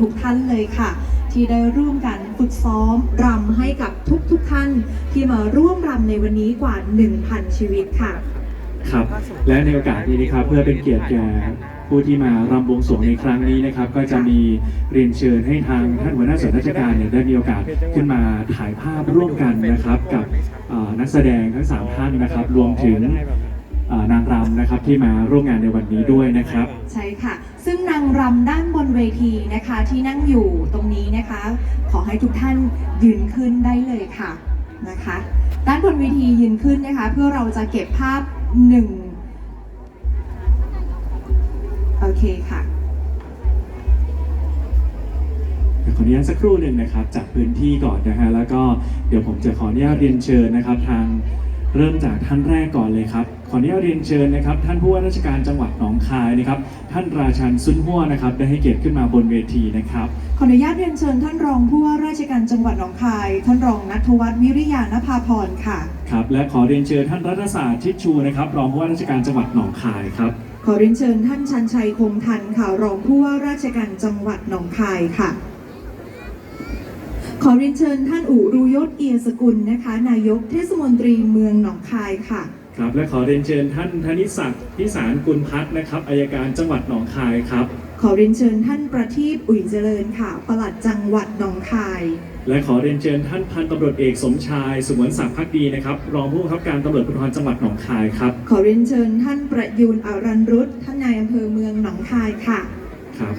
ทุกท่านเลยค่ะ ที่ได้ร่วมกันฝึกซ้อมรำให้กับทุกทุกๆท่าน ที่มาร่วมรำในวันนี้กว่า 1,000 ชีวิตค่ะ ครับ และในโอกาสนี้นะครับเพื่อเป็นเกียรติแก่ผู้ที่มารำบวงสรวงในครั้งนี้นะครับ ก็จะมีเรียนเชิญให้ทางท่านหัวหน้าส่วนราชการเนี่ยได้มีโอกาสขึ้นมาถ่ายภาพร่วมกันนะครับ กับเอ่อนักแสดงทั้งสามท่านนะครับ รวมถึงเอ่อนางรำนะครับที่มาร่วมงานในวันนี้ด้วยนะครับ ใช่ค่ะ ซึ่งนางรำด้านบน เวทีนะคะที่นั่งอยู่ตรงนี้นะคะ ขอให้ทุกท่านยืนขึ้นได้เลยค่ะนะคะ ด้านบนเวทียืนขึ้นนะคะ เพื่อเราจะเก็บภาพหนึ่งโอเคค่ะขออนุญาตสักครู่หนึ่งนะครับจากพื้นที่ก่อนนะฮะแล้วก็เดี๋ยวผมจะขออนุญาตเรียนเชิญนะครับ ทางเริ่มจากท่านแรกก่อนเลยครับ ออนุญาตเรียนเชิญนะครับ ท่านผู้ว่าราชการจังหวัดหนองคายนะครับ ท่านราชันซุนหัวนะครับ ได้ให้เกียรติขึ้นมาบนเวทีนะครับ ขออนุญาตเรียนเชิญท่านรองผู้ว่าราชการจังหวัดหนองคาย ท่านรองนัทวัฒน์วิริยานภาพรค่ะ ครับ และขอเรียนเชิญท่านรัฐศาสตร์ชิดชูนะครับ รองผู้ว่าราชการจังหวัดหนองคายครับ ขอเรียนเชิญท่านชันชัยคงทันค่ะ รองผู้ว่าราชการจังหวัดหนองคายค่ะขอเรียนเชิญท่านอู่รูยศเอียสกุลนะคะ นายกเทศมนตรีเมืองหนองคายค่ะ ครับและขอเรียนเชิญท่านธนิศักดิ์พิสารกุลพัฒน์นะครับอายการจังหวัดหนองคายครับ ขอเรียนเชิญท่านประทีปอุ่ยเจริญค่ะปลัดจังหวัดหนองคาย และขอเรียนเชิญท่านพันตำรวจเอกสมชายสมวนศักดิ์พักดีนะครับรองผู้บังคับการตำรวจภูธรจังหวัดหนองคายครับขอเรียนเชิญท่านประยูนอารันรุตท่านนายอำเภอเมืองหนองคายค่ะครับ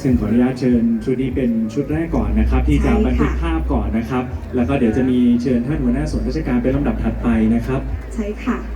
ซึ่งขออนุญาตเชิญชุดนี้เป็นชุดแรกก่อนนะครับ ที่จะใช่ค่ะบันทึกภาพก่อนนะครับ แล้วก็เดี๋ยวจะมีเชิญท่านหัวหน้าส่วนราชการเป็นลำดับถัดไปนะครับ ใช่ค่ะ